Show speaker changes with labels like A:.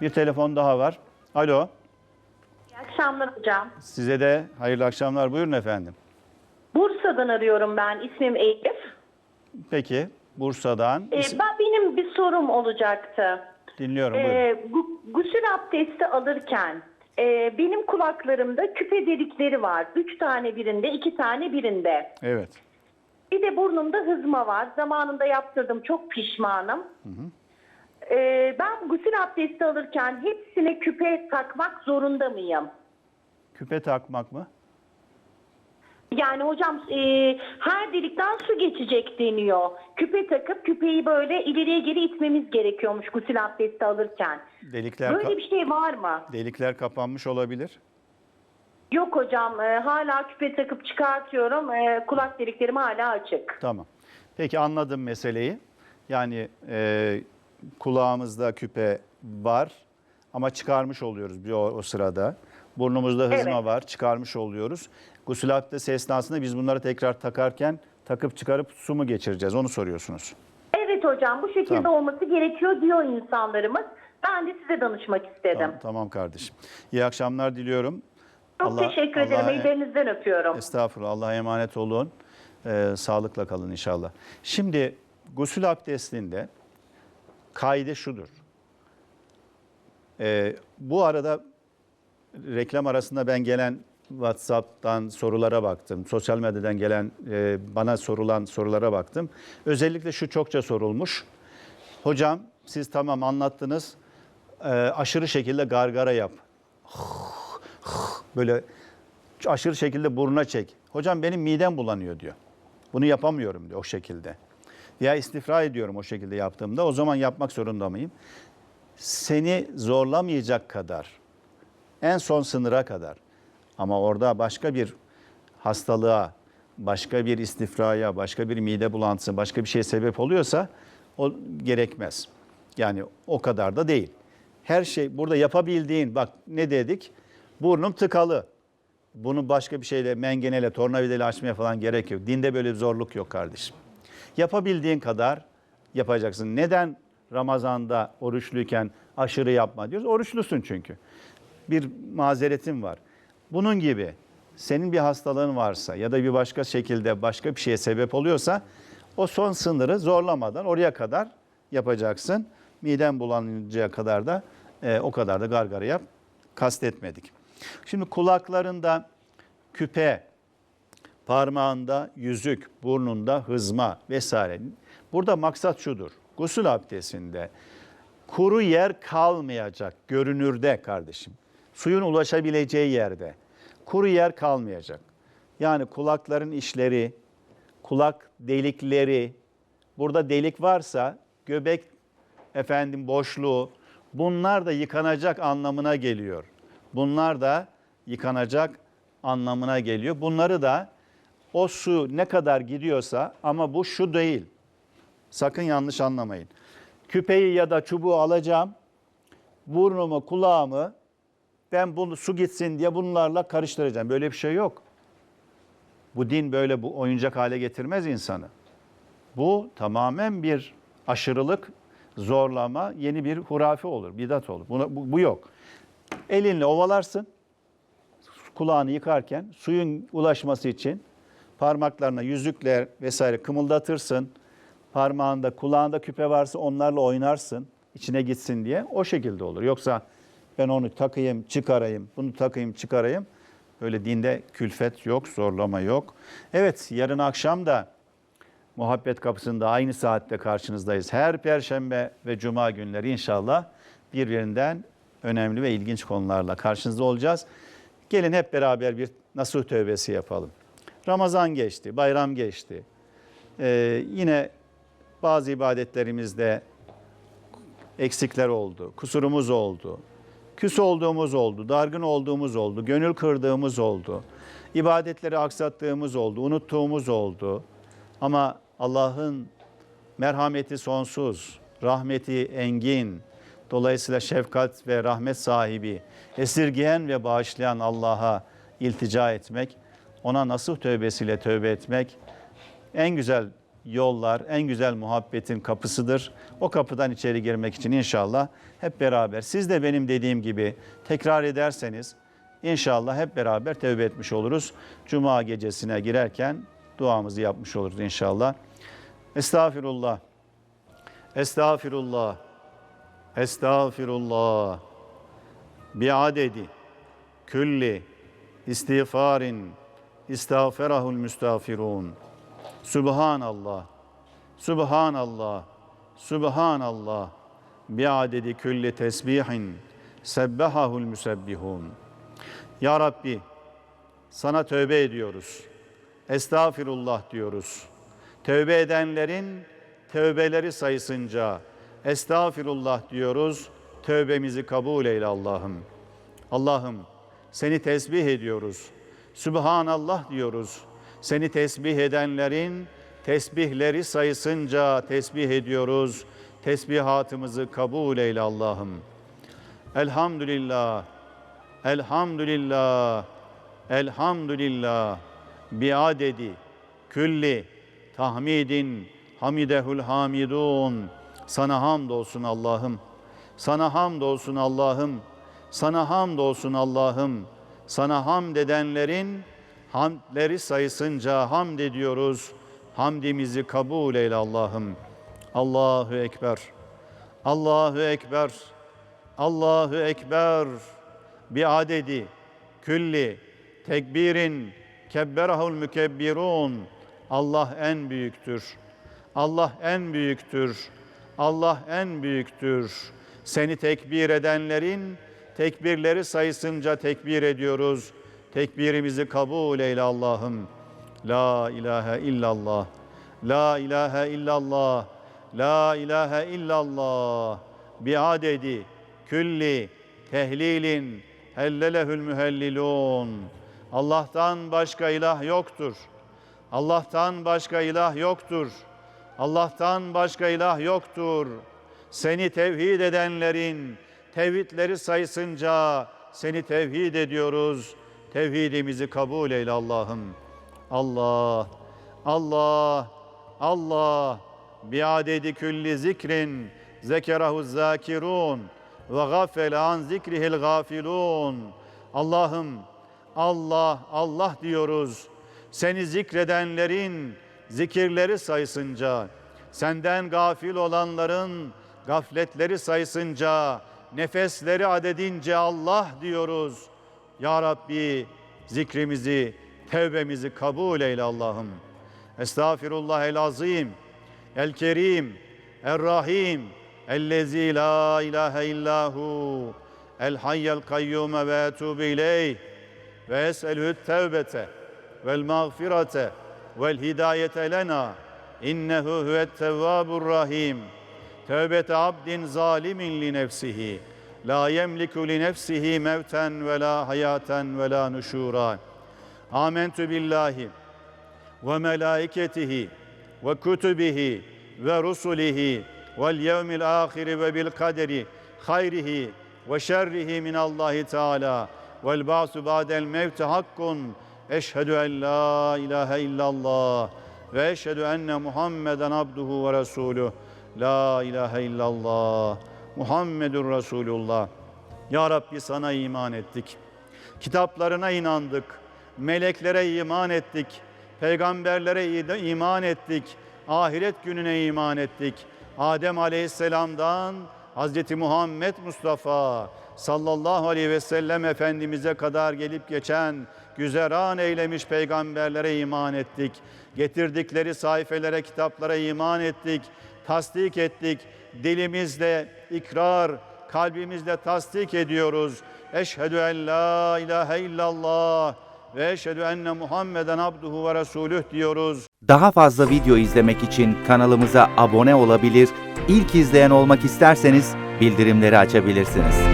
A: Bir telefon daha var. Alo.
B: İyi akşamlar hocam.
A: Size de hayırlı akşamlar. Buyurun efendim.
B: Bursa'dan arıyorum ben. İsmim Elif.
A: Peki Bursa'dan
B: Ee,
A: isim-
B: ben benim bir sorum olacaktı.
A: dinliyorum. Buyurun.
B: Ee, gu- gusül abdesti alırken e, benim kulaklarımda küpe delikleri var. Üç tane birinde, iki tane birinde.
A: Evet.
B: Bir de burnumda hızma var. Zamanında yaptırdım. Çok pişmanım. Ee, ben gusül abdesti alırken hepsine küpe takmak zorunda mıyım?
A: Küpe takmak mı?
B: Yani hocam e, her delikten su geçecek deniyor. Küpe takıp küpeyi böyle ileriye geri itmemiz gerekiyormuş gusül abdesti alırken.
A: Delikler
B: Böyle bir şey var mı?
A: delikler kapanmış olabilir.
B: Yok hocam e, hala küpe takıp çıkartıyorum. E, kulak deliklerim hala açık.
A: Tamam. Peki anladım meseleyi. Yani e, kulağımızda küpe var ama çıkarmış oluyoruz bir o, o sırada. Burnumuzda hızma
B: Evet.
A: var, çıkarmış oluyoruz. Gusül abdesti esnasında biz bunları tekrar takarken takıp çıkarıp su mu geçireceğiz? Onu soruyorsunuz.
B: Evet hocam bu şekilde
A: Tamam.
B: olması gerekiyor diyor insanlarımız. Ben de size danışmak istedim.
A: Tamam, tamam kardeşim. İyi akşamlar diliyorum.
B: Çok
A: Allah-
B: teşekkür ederim.
A: Allah-
B: Ellerinizden öpüyorum.
A: Estağfurullah. Allah'a emanet olun. Ee, sağlıkla kalın inşallah. Şimdi gusül abdestinde kaide şudur. Ee, bu arada reklam arasında ben gelen WhatsApp'tan sorulara baktım. Sosyal medyadan gelen e, bana sorulan sorulara baktım. Özellikle şu çokça sorulmuş. Hocam siz tamam anlattınız. Ee, aşırı şekilde gargara yap. Böyle aşırı şekilde burnuna çek. Hocam benim midem bulanıyor diyor. Bunu yapamıyorum diyor o şekilde. Ya istifra ediyorum o şekilde yaptığımda o zaman yapmak zorunda mıyım? Seni zorlamayacak kadar, en son sınıra kadar ama orada başka bir hastalığa, başka bir istifraya, başka bir mide bulantısı, başka bir şeye sebep oluyorsa o gerekmez. Yani o kadar da değil. Her şey burada yapabildiğin, bak ne dedik? Burnum tıkalı. Bunu başka bir şeyle, mengeneyle, tornavidayla açmaya falan gerek yok. Dinde böyle bir zorluk yok kardeşim. Yapabildiğin kadar yapacaksın. Neden Ramazan'da oruçluyken aşırı yapma diyoruz? Oruçlusun çünkü. Bir mazeretin var. Bunun gibi senin bir hastalığın varsa ya da bir başka şekilde başka bir şeye sebep oluyorsa o son sınırı zorlamadan oraya kadar yapacaksın. Miden bulanıncaya kadar da e, o kadar da gargara yap. Kastetmedik. Şimdi kulaklarında küpe, parmağında yüzük, burnunda hızma vesaire. Burada maksat şudur. Gusül abdestinde kuru yer kalmayacak görünürde kardeşim. Suyun ulaşabileceği yerde kuru yer kalmayacak. Yani kulakların işleri, kulak delikleri, burada delik varsa göbek efendim boşluğu bunlar da yıkanacak anlamına geliyor. Bunlar da yıkanacak anlamına geliyor. Bunları da o su ne kadar gidiyorsa ama bu şu değil. Sakın yanlış anlamayın. Küpeyi ya da çubuğu alacağım. Burnumu, kulağımı ben bunu su gitsin diye bunlarla karıştıracağım. Böyle bir şey yok. Bu din böyle bu oyuncak hale getirmez insanı. Bu tamamen bir aşırılık, zorlama, yeni bir hurafe olur, bidat olur. Buna, bu, bu yok. Elinle ovalarsın, kulağını yıkarken suyun ulaşması için parmaklarına yüzükler vesaire kımıldatırsın. Parmağında, kulağında küpe varsa onlarla oynarsın içine gitsin diye. O şekilde olur. Yoksa ben onu takayım, çıkarayım, bunu takayım, çıkarayım. Böyle dinde külfet yok, zorlama yok. Evet, yarın akşam da Muhabbet Kapısı'nda aynı saatte karşınızdayız. Her perşembe ve cuma günleri inşallah birbirinden önemli ve ilginç konularla karşınızda olacağız. Gelin hep beraber bir nasuh tövbesi yapalım. Ramazan geçti, bayram geçti. Ee, yine bazı ibadetlerimizde eksikler oldu, kusurumuz oldu. Küs olduğumuz oldu, dargın olduğumuz oldu, gönül kırdığımız oldu. ibadetleri aksattığımız oldu, unuttuğumuz oldu. Ama Allah'ın merhameti sonsuz, rahmeti engin. Dolayısıyla şefkat ve rahmet sahibi, esirgeyen ve bağışlayan Allah'a iltica etmek, ona nasuh tövbesiyle tövbe etmek en güzel yollar, en güzel muhabbetin kapısıdır. O kapıdan içeri girmek için inşallah hep beraber siz de benim dediğim gibi tekrar ederseniz inşallah hep beraber tevbe etmiş oluruz. Cuma gecesine girerken duamızı yapmış oluruz inşallah. Estağfirullah. Estağfirullah. Estağfirullah. Biadedi külli istiğfarin istağferahul müstağfirun. Subhanallah. Subhanallah. Subhanallah. Biadedi külli tesbihin sebbehahul müsebbihun. Ya Rabbi sana tövbe ediyoruz. Estağfirullah diyoruz. Tövbe edenlerin tövbeleri sayısınca estağfirullah diyoruz. Tövbemizi kabul eyle Allah'ım. Allah'ım seni tesbih ediyoruz. Sübhanallah diyoruz. Seni tesbih edenlerin tesbihleri sayısınca tesbih ediyoruz. Tesbihatımızı kabul eyle Allah'ım. Elhamdülillah. Elhamdülillah. Elhamdülillah. Biadedi külli tahmidin hamidehul hamidun. Sana hamdolsun Allah'ım. Sana hamdolsun Allah'ım. Sana hamdolsun Allah'ım. Sana hamd edenlerin hamdleri sayısınca hamd ediyoruz. Hamdimizi kabul eyle Allah'ım. Allahu Ekber. Allahu Ekber. Allahu Ekber. Bi adedi külli tekbirin kebberahul mükebbirun. Allah en büyüktür. Allah en büyüktür. Allah en büyüktür. Seni tekbir edenlerin tekbirleri sayısınca tekbir ediyoruz. Tekbirimizi kabul eyle Allah'ım. La ilahe illallah. La ilahe illallah. La ilahe illallah. Biadedi külli tehlilin hellelehül mühellilun. Allah'tan başka ilah yoktur. Allah'tan başka ilah yoktur. Allah'tan başka ilah yoktur. Seni tevhid edenlerin tevhidleri sayısınca seni tevhid ediyoruz. Tevhidimizi kabul eyle Allah'ım. Allah, Allah, Allah biadedi külli zikrin zekerahu zakirun ve gafele an zikrihil gafilun. Allah'ım Allah, Allah diyoruz. Seni zikredenlerin zikirleri sayısınca, senden gafil olanların gafletleri sayısınca, nefesleri adedince Allah diyoruz. Ya Rabbi zikrimizi, tevbemizi kabul eyle Allah'ım. Estağfirullah el azim, el kerim, el rahim, ellezi la ilahe illahu, el hayyel kayyume ve etubu ileyh ve es'elhü tevbete vel mağfirete vel hidayete lena innehu huvet tevvabur rahim. Tevbete abdin zalimin li nefsihi. La yemliku li nefsihi mevten ve la hayaten ve la nuşura. Amentü billahi ve melaiketihi ve kutubihi ve rusulihi vel yevmil ahiri ve bil kaderi hayrihi ve şerrihi min Allahi Teala vel ba'su ba'del mevti hakkun. Eşhedü en la ilahe illallah ve eşhedü enne Muhammeden abduhu ve resuluh la ilahe illallah Muhammedur Resulullah. Ya Rabbi sana iman ettik. Kitaplarına inandık. Meleklere iman ettik. Peygamberlere iman ettik. Ahiret gününe iman ettik. Adem Aleyhisselam'dan Hazreti Muhammed Mustafa sallallahu aleyhi ve sellem Efendimiz'e kadar gelip geçen güzeran eylemiş peygamberlere iman ettik. Getirdikleri sayfelere, kitaplara iman ettik. Tasdik ettik. Dilimizle ikrar, kalbimizle tasdik ediyoruz. Eşhedü en la ilahe illallah ve eşhedü enne Muhammeden abduhu ve resuluh diyoruz.
C: Daha fazla video izlemek için kanalımıza abone olabilir, ilk izleyen olmak isterseniz bildirimleri açabilirsiniz.